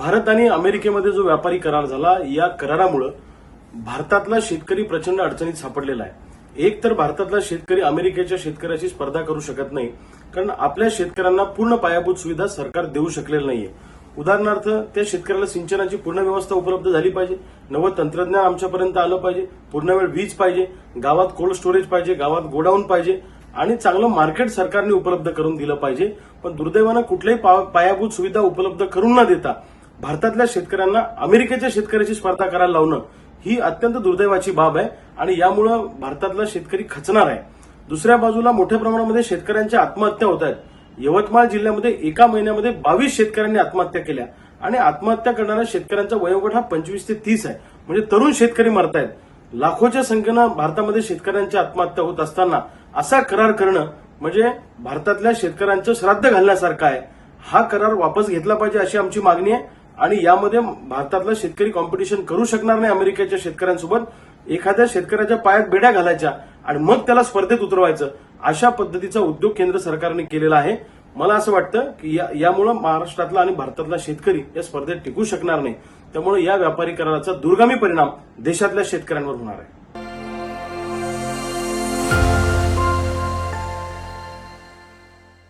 भारत आणि अमेरिकेमध्ये जो व्यापारी करार झाला या करारामुळं भारतातला शेतकरी प्रचंड अडचणीत सापडलेला आहे. एक तर भारतातला शेतकरी अमेरिकेच्या शेतकऱ्याशी स्पर्धा करू शकत नाही कारण आपल्या शेतकऱ्यांना पूर्ण पायाभूत सुविधा सरकार देऊ शकलेलं नाहीये. उदाहरणार्थ त्या शेतकऱ्याला सिंचनाची पूर्ण व्यवस्था उपलब्ध झाली पाहिजे नवं तंत्रज्ञान आमच्यापर्यंत आलं पाहिजे पूर्ण वेळ वीज पाहिजे गावात कोल्ड स्टोरेज पाहिजे गावात गोडाऊन पाहिजे आणि चांगलं मार्केट सरकारने उपलब्ध करून दिलं पाहिजे पण दुर्दैवानं कुठल्याही पा- पायाभूत सुविधा उपलब्ध करून न देता भारतातल्या शेतकऱ्यांना अमेरिकेच्या शेतकऱ्याची स्पर्धा करायला लावणं ही अत्यंत दुर्दैवाची बाब आहे आणि यामुळं भारतातला शेतकरी खचणार आहे. दुसऱ्या बाजूला मोठ्या प्रमाणामध्ये शेतकऱ्यांच्या आत्महत्या होत आहेत. यवतमाळ जिल्ह्यामध्ये एका महिन्यामध्ये बावीस शेतकऱ्यांनी आत्महत्या केल्या आणि आत्महत्या करणाऱ्या शेतकऱ्यांचा वयोगट हा पंचवीस ते तीस आहे. म्हणजे तरुण शेतकरी मरतायत लाखोच्या संख्येनं भारतामध्ये शेतकऱ्यांच्या आत्महत्या होत असताना असा करार करणं म्हणजे भारतातल्या शेतकऱ्यांचं श्राद्ध घालण्यासारखं आहे. हा करार वापस घेतला पाहिजे अशी आमची मागणी आहे. आणि यामध्ये भारतातला शेतकरी कॉम्पिटिशन करू शकणार नाही अमेरिकेच्या शेतकऱ्यांसोबत. एखाद्या शेतकऱ्याच्या पायात बेड्या घालायच्या आणि मग त्याला स्पर्धेत उतरवायचं अशा पद्धतीचा उद्योग केंद्र सरकारने केलेला आहे. मला असं वाटतं की या- यामुळं महाराष्ट्रातला आणि भारतातला शेतकरी या स्पर्धेत टिकू शकणार नाही. त्यामुळे या व्यापारी कराराचा दुर्गामी परिणाम देशातल्या शेतकऱ्यांवर होणार आहे.